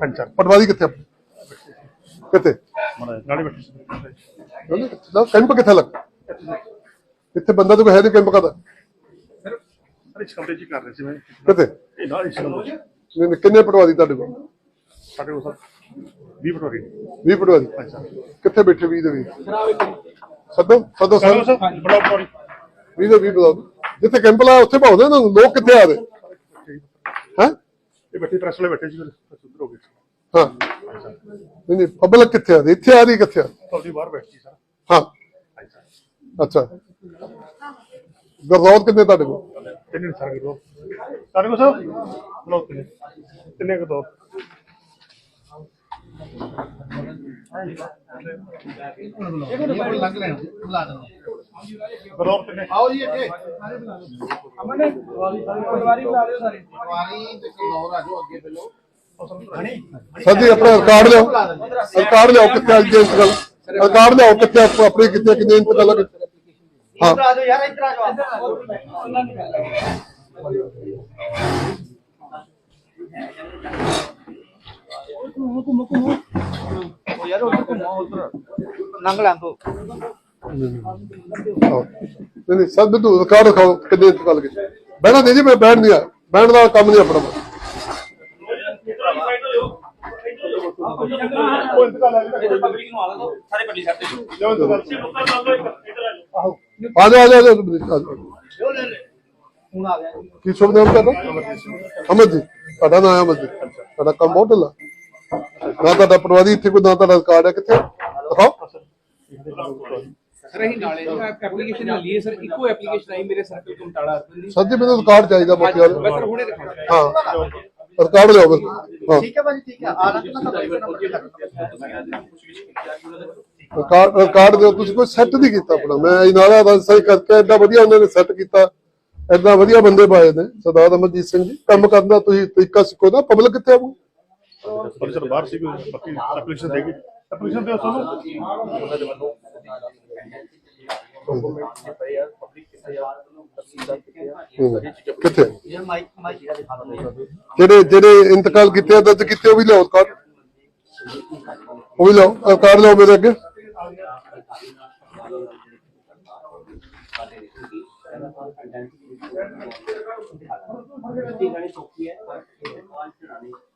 Sir ਪਟਵਾਰੀ ਕਿੱਥੇ ਆ? ਕਿੱਥੇ? ਨਾਲੇ ਬੈਠੇ ਸੀ ਉਹਨੇ ਕਿੱਥੇ ਕੈਂਪ ਕਿੱਥੇ ਲੱਗ? ਇੱਥੇ ਬੰਦਾ ਤਾਂ ਕੋਈ ਹੈ ਨਹੀਂ ਕੈਂਪ ਕਰਦਾ। ਸਰ ਇਸ ਕਮਰੇ 'ਚ ਹੀ ਕਰ ਰਹੇ ਸੀ ਮੈਂ। ਕਿੱਥੇ? ਇਹ ਨਾਲ ਇਸ ਕਮਰੇ 'ਚ। ਨਹੀਂ, ਨਹੀਂ, ਕਿੰਨੇ ਪਟਵਾਰੀ ਤੁਹਾਡੇ ਕੋਲ? ਸਾਡੇ ਕੋਲ ਸਰ 20 ਪਟਵਾਰੀ 20 ਪਟਵਾਰੀ। ਕਿੱਥੇ ਬੈਠੇ 20 ਦੇ 20 ਸੱਦੋ ਸੱਦੋ ਸਰ। ਸਰ ਸਰ ਬੜਾ ਪਟਵਾਰੀ। 20 ਦੇ 20 ਬੁਲਾਓ ਜਿੱਥੇ ਕੈਂਪ ਲਾਇਆ ਉੱਥੇ ਭਾਉਂਦੇ ਨਾ। ਲੋਕ ਕਿੱਥੇ ਆ ਰਹੇ? ਹੈ? ਇਹ ਬੈਠੇ ਪ੍ਰੈਸ ਵਾਲੇ ਬੈਠੇ ਸੀ ਫਿਰ ਸੁਧਰ ਹੋ ਗਏ। ਹਾਂ। ਨਹੀਂ ਨਹੀਂ ਪਬਲਿਕ ਕਿੱਥੇ ਆ? ਰਹੀ ਇੱਥੇ ਆ ਰਹੀ ਕਿੱਥੇ ਆ? ਤੁਹਾਡੀ ਬਾਹਰ ਬੈਠੀ ਸਰ ਹਾਂ। ਹਾਂਜੀ ਸਰ ਅੱਛਾ। ਗਰਦੌਤ ਕਿੰਨੇ ਤੁਹਾਡੇ ਕੋਲ? ਤਿੰਨੇ ਸਰ ਕਰੋ ਸਾਡੇ ਕੋਲ ਸਰ ਬਲੋ ਤਿੰਨੇ। ਤਿੰਨੇ ਕੋ ਦੋ। ਬਲੋ ਤਿੰਨੇ ਆਓ ਜੀ ਅੱਗੇ ਪਰਿਵਾਰੀ ਬੁਲਾ ਲਿਓ ਸਾਰੇ ਵਾਰੀ ਤੇ ਕਲੌਰ ਆ ਜਾਓ ਅੱਗੇ ਪਹਿਲੋ ਸਰ ਜੀ ਆਪਣਾ ਰਿਕਾਰਡ ਲਿਆਓ ਰਿਕਾਰਡ ਲਿਆਓ ਕਿੱਥੇ ਅੱਜ ਦੇ ਇੰਤਕਾਲ ਰਿਕਾਰਡ ਲਿਆਓ ਕਿੱਥੇ ਆਪ- ਕਿੱਥੇ ਕਿੰਨੇ ਇੰਤਕਾਲ ਕੀਤੇ ਹਾਂ ਆ? ਜਾਓ ਯਾਰ ਇੱਧਰ ਆ ਘੁੰਮੋ ਘੁੰਮੋ ਨਹੀਂ ਬਿੰਦੂ ਰਿਕਾਰਡ ਦਿਖਾਓ ਕਿੰਨੇ ਇੰਤਕਾਲ ਕੀਤੇ? ਬਹਿਣਾ ਨਹੀਂ ਜੀ ਮੈਂ ਬੈਠ ਨਹੀਂ ਆ। ਦਾ ਕੰਮ ਨਹੀਂ ਆਪਣਾ। ਆ ਆ ਕੀ ਸ਼ੁਭ ਨਾਮ ਤੁਹਾਡਾ ਅਮਰ ਜੀ ਤੁਹਾਡਾ ਨਾਮ ਹੈ ਅਮਰ ਜੀ ਤੁਹਾਡਾ ਕੰਮ ਬਹੁਤ ਢਿੱਲਾ। ਨਾ ਤੁਹਾਡਾ ਪਟਵਾਰੀ ਇੱਥੇ ਕੋਈ ਨਾ ਤੁਹਾਡਾ ਰਿਕਾਰਡ ਹੈ ਕਿੱਥੇ? ਦਿਖਾਓ। ਸਰ ਅਸੀਂ ਨਾਲੇ ਐਪਲੀਕੇਸ਼ਨ ਨਾਲ ਲਈ ਸਰ ਇੱਕੋ ਐਪਲੀਕੇਸ਼ਨ ਆਈ ਮੇਰੇ ਸਰਕਲ ਕਮਟਾਲਾ ਅਰਬਨ ਦੀ ਸਰ ਜੀ ਮੈਨੂੰ ਰਿਕਾਰਡ ਚਾਹੀਦਾ ਮੌਕੇ ਮੈਂ ਸਰ ਵਾਲੇ ਹੁਣੇ ਦਿਖਾਉਣਾ ਹਾਂ। ਰਿਕਾਰਡ ਲਿਆਓ ਬਸ ਹਾਂ। ਠੀਕ ਹੈ ਭਾਜੀ ਠੀਕ ਹੈ। ਆ ਤਾਂ ਰਿਕਾਰਡ ਰਿਕਾਰਡ ਦਿਓ। ਤੁਸੀਂ ਕੋਈ ਸੈੱਟ ਨਹੀਂ ਕੀਤਾ ਆਪਣਾ। ਮੈਂ ਇਨਾਲਾ ਦਾ ਸਹੀ ਕਰਕੇ ਐਡਾ ਵਧੀਆ ਉਹਨਾਂ ਨੇ ਸੈੱਟ ਕੀਤਾ। ਐਡਾ ਵਧੀਆ ਬੰਦੇ ਪਾਏ ਨੇ। ਸਰਦਾਰ ਅਮਰਜੀਤ ਸਿੰਘ ਜੀ ਕੰਮ ਕਰਨ ਦਾ ਤੁਸੀਂ ਤਰੀਕਾ ਸਿੱਖੋ ਨਾ। ਪਬਲਿਕ ਕਿੱਥੇ ਆਊ ਅਫਸਰ ਬਾਹਰ ਸੀ ਕੋਈ ਬਾਕੀ ਐਪਲੀਕੇਸ਼ਨ ਦੇ ਗਏ ਐਪਲੀਕੇਸ਼ਨ ਦਿਓ ਸਾਨੂੰ ਉਹਨਾਂ ਦੇ ਵੱਲੋਂ ਡਾਕੂਮੈਂਟ ਦੇ ਪਏ ਆ ਪਬਲਿਕ ਕਿਸੇ ਯਾਰ ਨੂੰ ਤਸਦੀਕ ਕਿੱਥੇ? ਕਿੱਥੇ ਇਹ ਮਾਈਕ ਮਾਈਕ ਜਿਹੜਾ ਦਿਖਾ ਲਓ ਜਿਹੜੇ ਜਿਹੜੇ ਇੰਤਕਾਲ ਕੀਤੇ ਦਰਜ ਕੀਤੇ ਉਹ ਵੀ ਲਿਆਓ ਕਾਰਡ ਉਹ ਵੀ ਲਿਆਓ ਕਾਰਡ ਲਿਆਓ ਮੇਰੇ ਅੱਗੇ। ਆਈਡੈਂਟੀ ਦੀ ਗੱਲ ਹੈ।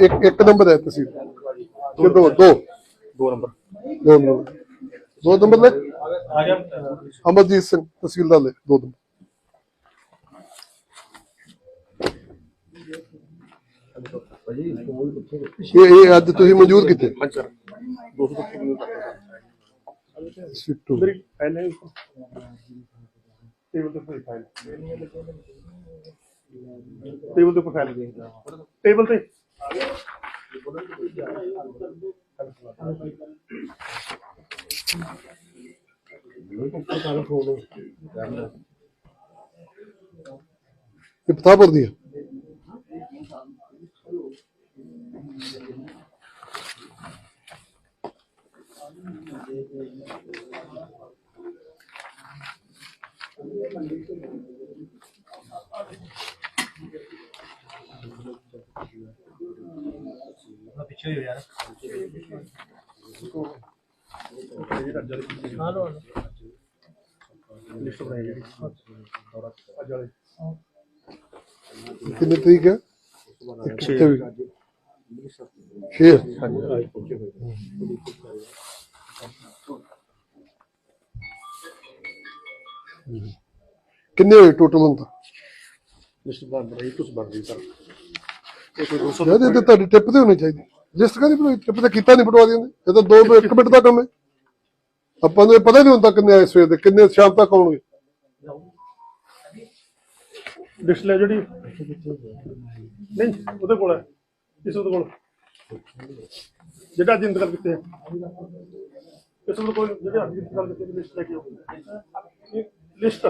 ਇੱਕ ਇੱਕ ਨੰਬਰ ਹੈ ਤਹਿਸੀਲ ਕਿ ਦੋ ਦੋ ਦੋ ਨੰਬਰ ਦੋ ਨੰਬਰ ਦੋ ਨੰਬਰ ਲੈ ਅਮਰਜੀਤ ਸਿੰਘ ਤਹਿਸੀਲਦਾਰ ਲੈ ਦੋ ਨੰਬਰ ਇਹ ਇਹ ਅੱਜ ਤੁਸੀਂ ਮੌਜੂਦ ਕੀਤੇ ਹਾਂਜੀ ਸਰ 200 ਤੱਕ ਮੈਨੂੰ ਤੱਕ ਸਿੱਟੂ ਮੇਰੀ ਫਾਈਲ ਹੈ ਟੇਬਲ ਤੇ ਫਾਈਲ ਟੇਬਲ ਤੇ ਫਾਈਲ ਟੇਬਲ ਤੇ। ਇਹ ਪਤਾਪੁਰ ਦੀ ਹੈ। ਪਿੱਛੇ ਹੋ ਯਾਰ ਲਿਸਟ ਬਣਾਈ ਜਿਹੜੀ ਅੱਜ ਵਾਲੇ ਕਿੰਨੇ ਤਰੀਕ ਹੈ? ਕਿੱਥੇ ਵੀ। ਛੇ। ਕਿੰਨੇ ਹੋਏ ਟੋਟਲ ਹੁਣ ਤਾਂ? ਲਿਸਟ ਬਣ ਰਹੀ ਕੁਝ ਬਣ ਰਹੀ ਸਰ। ਇਹ ਕੋਈ 200 ਇਹਦੇ ਤੇ ਤੁਹਾਡੀ ਟਿਪ ਤੇ ਹੋਣੀ ਚਾਹੀਦੀ। ਲਿਸਟ ਕਾਹਦੀ ਬਣਾਈ ਟਿਪ ਤੇ ਕੀਤਾ ਨਹੀਂ ਪਟਵਾ ਦਿੰਦੇ ਇਹ ਤਾਂ 2 1 ਮਿੰਟ ਦਾ ਕੰਮ ਹੈ। ਆਪਾਂ ਨੂੰ ਇਹ ਪਤਾ ਨਹੀਂ ਹੁੰਦਾ ਕਿੰਨੇ ਆਏ ਸਵੇਰ ਦੇ ਕਿੰਨੇ ਸ਼ਾਮ ਤੱਕ ਆਉਣਗੇ। ਡਿਸਪਲੇ ਜਿਹੜੀ ਨਹੀਂ ਉਹਦੇ ਕੋਲ ਹੈ। ਇਸ ਉਹਦੇ ਕੋਲ। ਜਿਹੜਾ ਇੰਤਕਾਲ ਕੀਤੇ ਆ। ਇਸ ਉਹਦੇ ਕੋਲ ਜਿਹੜੇ ਇੰਤਕਾਲ ਕੀਤੇ ਲਿਸਟ ਲੈ ਕੇ ਆਓ ਲਿਸਟ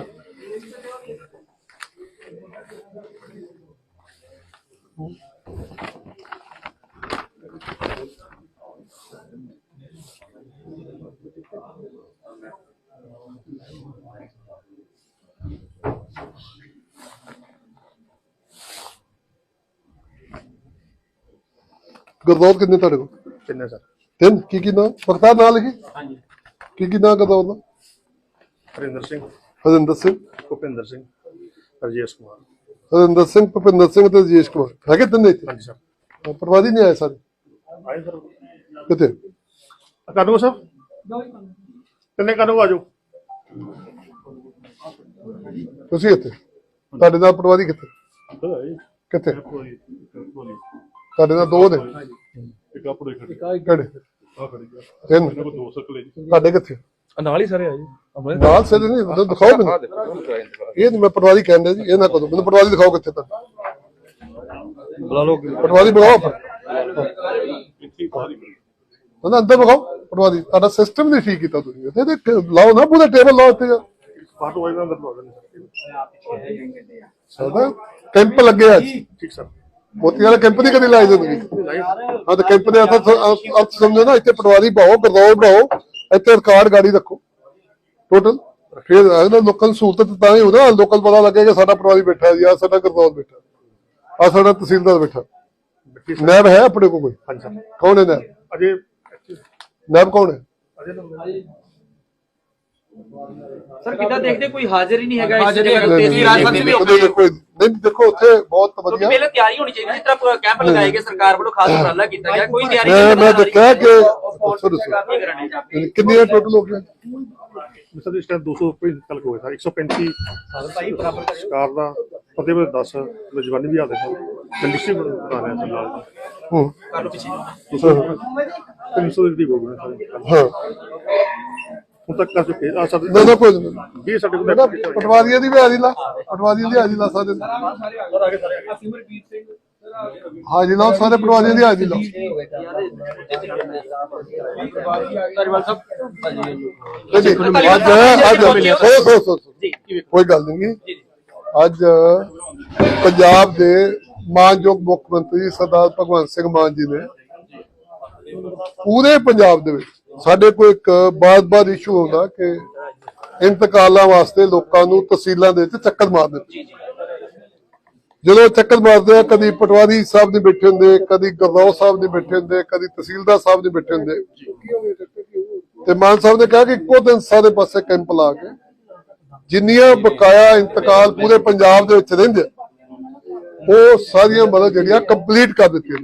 ਗੁਰਦੌਰ ਕਿੰਨੇ ਤੁਹਾਡੇ ਕੋਲ ਕਿੰਨੇ ਸਰ ਤਿੰਨ ਕੀ ਕੀ ਨਾਂ ਬਖਤਾਰ ਨਾਂ ਲਿਖੀ ਹਾਂਜੀ ਕੀ ਕੀ ਨਾਂ ਗੁਰਦੌਰ ਦਾ ਹਰਿੰਦਰ ਸਿੰਘ ਹਰਿੰਦਰ ਸਿੰਘ। ਭੁਪਿੰਦਰ ਸਿੰਘ ਰਜੇਸ਼ ਕੁਮਾਰ। ਹਰਿੰਦਰ ਸਿੰਘ ਭੁਪਿੰਦਰ ਸਿੰਘ ਤੇ ਰਜੇਸ਼ ਕੁਮਾਰ। ਹੈਗੇ ਤਿੰਨੇ ਇੱਥੇ? ਹਾਂਜੀ ਸਰ। ਪਰਵਾਦੀ ਨਹੀਂ ਆਏ ਸਾਰੇ? ਆਏ ਸਰ। ਕਿਤੇ ਕਾਨੂੰਗੋ ਸਰ? ਕਿੰਨੇ ਕਾਨੂੰਗੋ ਆਜੋ ਤੁਸੀਂ ਇੱਥੇ? ਤੁਹਾਡੇ ਨਾਲ ਪਟਵਾਰੀ ਕਿੱਥੇ? ਕਿੱਥੇ? ਤੁਹਾਡੇ ਨਾਲ ਦੋ ਨੇ। ਇੱਕ ਆਪੜੇ ਖੜੀ। ਕਿਹੜੇ? ਆ ਖੜੀ। ਆ ਤਿੰਨ ਤੁਹਾਡੇ ਕਿੱਥੇ? ਨਾਲ ਹੀ ਸਾਰੇ ਆ ਜੀ। ਆਪਣੇ ਨਾਲ ਸੇ ਨਹੀਂ ਮੈਨੂੰ ਦਿਖਾਓ ਮੈਨੂੰ। ਇਹ ਨਹੀਂ ਮੈਂ ਪਟਵਾਰੀ ਕਹਿੰਦਾ ਜੀ ਇਹ ਨਾ ਕਦੋਂ ਮੈਨੂੰ ਪਟਵਾਰੀ ਦਿਖਾਓ ਕਿੱਥੇ ਤੱਕ। ਬੁਲਾ ਲਓ। ਪਟਵਾਰੀ ਬੁਲਾਓ ਫਿਰ। ਉਹਨਾਂ ਅੰਦਰ ਦਿਖਾਓ ਪਟਵਾਰੀ। ਤੁਹਾਡਾ ਸਿਸਟਮ ਨਹੀਂ ਠੀਕ ਕੀਤਾ ਤੁਸੀਂ। ਇੱਥੇ ਤੇ ਲਾਓ ਨਾ ਪੂਰਾ ਟੇਬਲ ਲਾਓ ਇੱਥੇ। ਲਵਾ ਦਿੰਦੇ ਸਰ ਸਾਡਾ ਕੈਂਪ ਲੱਗਿਆ ਅੱਜ। ਠੀਕ ਸਰ। ਮੋਤੀ ਵਾਲਾ ਕੈਂਪ ਨਹੀਂ ਕਦੀ ਲਾਈ ਜ਼ਿੰਦਗੀ ਹਾਂ ਤੇ ਕੈਂਪ ਦੇ ਅਰਥ ਅਰਥ ਸਮਝੋ ਨਾ ਇੱਥੇ ਪਟਵਾਰੀ ਪਾਓ ਗਰਦੌਰ ਬਣਾਓ ਇੱਥੇ ਰਿਕਾਰਡ ਗਾੜੀ ਰੱਖੋ। ਟੋਟਲ ਫਿਰ ਅਗਲੇ ਲੋਕਾਂ ਨੂੰ ਸਹੂਲਤ ਤਾਂ ਹੀ ਹੋਣਾ ਲੋਕਲ ਪਤਾ ਲੱਗੇ ਕਿ ਸਾਡਾ ਪਟਵਾਰੀ ਬੈਠਾ ਜੀ ਆ ਸਾਡਾ ਗਰਦੌਰ ਬੈਠਾ ਆ ਸਾਡਾ ਤਹਿਸੀਲਦਾਰ ਬੈਠਾ। ਨੈਬ ਹੈ ਆਪਣੇ ਕੋਲ ਕੋਈ? ਹਾਂਜੀ ਸਰ। ਕੌਣ ਹੈ ਨੈਬ? ਅਜੇ ਨੈਬ ਕੌਣ ਹੈ? ਅਜੇ ਸਰ ਕਿੱਦਾਂ ਦੇਖਦੇ ਕੋਈ ਹਾਜ਼ਰ ਹੀ ਨਹੀਂ ਹੈਗਾ ਇਸ ਜਗ੍ਹਾ ਤੇ? ਤੇਜ਼ੀ ਰਾਜਪਾਲ ਵੀ ਦੇਖੋ ਨਹੀਂ ਦੇਖੋ ਉੱਥੇ ਬਹੁਤ ਕਿਉਂਕਿ ਵਧੀਆ। ਪਹਿਲੇ ਤਿਆਰੀ ਹੋਣੀ ਚਾਹੀਦੀ ਜਿਸ ਤਰ੍ਹਾਂ ਕੈਂਪ ਲਗਾਏ ਗਏ ਸਰਕਾਰ ਵੱਲੋਂ ਖਾਸ ਉਪਰਾਲਾ ਕੀਤਾ ਗਿਆ ਕੋਈ ਤਿਆਰੀ ਮੈਂ ਮੈਂ ਨਹੀਂ ਦੇਖਿਆ ਕਿ ਦੱਸੋ ਦੱਸੋ। ਕਿੰਨੀਆਂ ਟੋਟਲ ਹੋ ਗਿਆ ਸਰ ਇਸ ਟਾਈਮ 200 ਰੁਪਏ ਤੱਕ ਹੋਏ ਸਰ। 135 ਸਰਕਾਰ ਦਾ ਫਤਿਹ ਵੇ 10 ਤੇ ਜਵਾਨੀ ਵੀ ਆਦੇ ਸਰ ਕੰਡੀਸ਼ਨ ਬਣਾ ਰਹੇ ਸਰ ਨਾਲ। ਹੂੰ। ਕਰ ਲਓ ਪਿੱਛੇ। 200 300 ਦੀ ਹੋ ਸਰ। ਹਾਂ। ਹੁਣ ਤੱਕ ਕਰ ਚੁੱਕੇ ਆ ਸਰ। ਨਾ ਨਾ ਕੋਈ ਨਹੀਂ। ਇਹ ਸਾਡੇ ਕੋਲ ਬੇਟਾ ਪਟਵਾਰੀਆਂ ਦੀ ਵੀ ਹਾਜ਼ਰੀ ਲਾ ਪਟਵਾਰੀਆਂ ਦੀ ਹਾਜ਼ਰੀ ਲਾ ਸਕਦੇ ਨੇ। ਹਾਜ਼ਰੀ ਲਾਓ ਸਾਰੇ ਪਟਵਾਰੀਆਂ ਦੀ ਹਾਜ਼ਰੀ ਲਾਓ ਧਾਰੀਵਾਲ ਸਾਹਿਬ ਨਹੀਂ, ਨਹੀਂ, ਅੱਜ ਅੱਜ ਸੋ ਸੋ ਸੋ ਸੋ। ਕੋਈ ਗੱਲ ਨਹੀਂ। ਅੱਜ ਪੰਜਾਬ ਦੇ ਮਾਨਯੋਗ ਮੁੱਖ ਮੰਤਰੀ ਸਰਦਾਰ ਭਗਵੰਤ ਸਿੰਘ ਮਾਨ ਜੀ ਨੇ ਪੂਰੇ ਪੰਜਾਬ ਦੇ ਵਿੱਚ ਸਾਡੇ ਕੋਲ ਇੱਕ ਬਾਰ-ਬਾਰ ਇਸ਼ੂ ਹੁੰਦਾ ਕਿ ਇੰਤਕਾਲਾਂ ਵਾਸਤੇ ਲੋਕਾਂ ਨੂੰ ਤਹਿਸੀਲਾਂ ਦੇ ਵਿੱਚ ਚੱਕਰ ਮਾਰਦੇ ਨੇ। ਜਦੋਂ ਚੱਕਰ ਮਾਰਦੇ ਆ ਕਦੀ ਪਟਵਾਰੀ ਸਾਹਿਬ ਨਹੀਂ ਬੈਠੇ ਹੁੰਦੇ ਕਦੀ ਗੁਰਦੌਰ ਸਾਹਿਬ ਨਹੀਂ ਬੈਠੇ ਹੁੰਦੇ ਕਦੀ ਤਹਿਸੀਲਦਾਰ ਸਾਹਿਬ ਨਹੀਂ ਬੈਠੇ ਹੁੰਦੇ। ਤੇ ਮਾਨ ਸਾਹਿਬ ਨੇ ਕਿਹਾ ਕਿ ਇੱਕੋ ਦਿਨ ਸਾਰੇ ਪਾਸੇ ਕੈਂਪ ਲਾ ਕੇ ਜਿੰਨੀਆਂ ਬਕਾਇਆ ਇੰਤਕਾਲ ਪੂਰੇ ਪੰਜਾਬ ਦੇ ਵਿੱਚ ਰਹਿੰਦੇ ਉਹ ਸਾਰੀਆਂ ਮਤਲਬ ਜਿਹੜੀਆਂ ਕੰਪਲੀਟ ਕਰ ਦਿੱਤੀਆਂ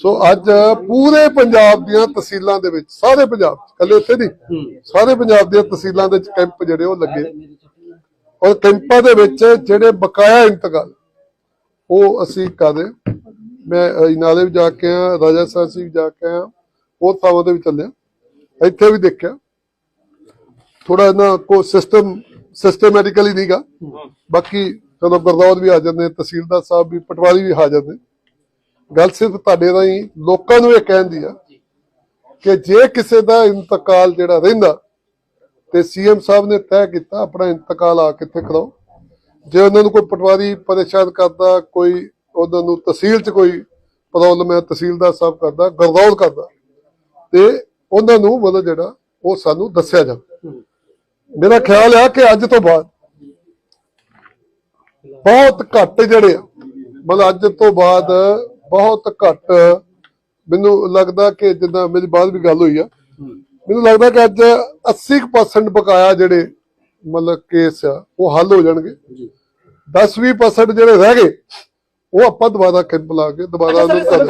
ਸੋ ਅੱਜ ਪੂਰੇ ਪੰਜਾਬ ਦੀਆਂ ਤਹਿਸੀਲਾਂ ਦੇ ਵਿੱਚ ਸਾਰੇ ਪੰਜਾਬ ਕੱਲੇ ਇੱਥੇ ਨਹੀਂ ਸਾਰੇ ਪੰਜਾਬ ਦੀਆਂ ਤਹਿਸੀਲਾਂ ਦੇ ਵਿੱਚ ਕੈਂਪ ਜਿਹੜੇ ਉਹ ਲੱਗੇ। ਔਰ ਕੈਂਪਾਂ ਦੇ ਵਿੱਚ ਜਿਹੜੇ ਬਕਾਇਆ ਇੰਤਕਾਲ ਉਹ ਅਸੀਂ ਕਰਦੇ ਮੈਂ ਅ, ਨਾਲੇ ਵੀ ਜਾ ਕੇ ਆ ਰਾਜਾ ਸਾਸੀ ਵੀ ਜਾ ਕੇ ਆ ਉਹ ਥਾਵਾਂ ਤੇ ਵੀ ਚੱਲਿਆ ਇੱਥੇ ਵੀ ਦੇਖਿਆ। ਥੋੜਾ ਇਹਨਾਂ ਕੋ ਸਿਸਟਮ ਸਿਸਟਮੈਟਿਕਲੀ ਨਹੀਂਗਾ ਬਾਕੀ ਚਲੋ ਗੁਰਦੌਰ ਵੀ ਹਾਜ਼ਰ ਨੇ ਤਹਿਸੀਲਦਾਰ ਸਾਹਿਬ ਵੀ ਪਟਵਾਰੀ ਵੀ ਹਾਜ਼ਰ ਨੇ ਗੱਲ ਸਿਰਫ ਤੁਹਾਡੇ ਰਾਹੀਂ ਲੋਕਾਂ ਨੂੰ ਇਹ ਕਹਿੰਦੀ ਆ ਕਿ ਜੇ ਕਿਸੇ ਦਾ ਇੰਤਕਾਲ ਜਿਹੜਾ ਰਹਿੰਦਾ ਤੇ ਸੀਐਮ ਸਾਹਿਬ ਨੇ ਤੈਅ ਕੀਤਾ ਆਪਣਾ ਇੰਤਕਾਲ ਆ ਕਿੱਥੇ ਕਰਾਓ ਜੇ ਉਹਨਾਂ ਨੂੰ ਕੋਈ ਪਟਵਾਰੀ ਪਰੇਸ਼ਾਨ ਕਰਦਾ ਕੋਈ ਉਹਨਾਂ ਨੂੰ ਤਹਿਸੀਲ 'ਚ ਕੋਈ ਪ੍ਰੋਬਲਮ ਹੈ ਤਹਿਸੀਲਦਾਰ ਸਾਹਿਬ ਕਰਦਾ ਗੁਰਦੌਰ ਕਰਦਾ ਤੇ ਉਹਨਾਂ ਨੂੰ ਮਤਲਬ ਜਿਹੜਾ ਉਹ ਸਾਨੂੰ ਦੱਸਿਆ ਜਾਵੇ। ਮੇਰਾ ਖਿਆਲ ਹੈ ਕਿ ਅੱਜ ਤੋਂ ਬਾਅਦ ਬਹੁਤ ਘੱਟ ਜਿਹੜੇ ਆ ਮਤਲਬ ਅੱਜ ਤੋਂ ਬਾਅਦ ਬਹੁਤ ਘੱਟ। ਮੈਨੂੰ ਲੱਗਦਾ ਕਿ ਜਿੱਦਾਂ ਮੇਰੀ ਬਾਅਦ ਵੀ ਗੱਲ ਹੋਈ ਆ। ਮੈਨੂੰ ਲੱਗਦਾ ਕਿ ਅੱਜ 80% ਬਕਾਇਆ ਜਿਹੜੇ ਮਤਲਬ ਕੇਸ ਆ ਉਹ ਹੱਲ ਹੋ ਜਾਣਗੇ। 10-20% ਜਿਹੜੇ ਰਹਿ ਗਏ ਉਹ ਆਪਾਂ ਦੁਬਾਰਾ ਕੈਂਪ ਲਾ ਕੇ ਦੁਬਾਰਾ ਉਹਨੂੰ ਕਰ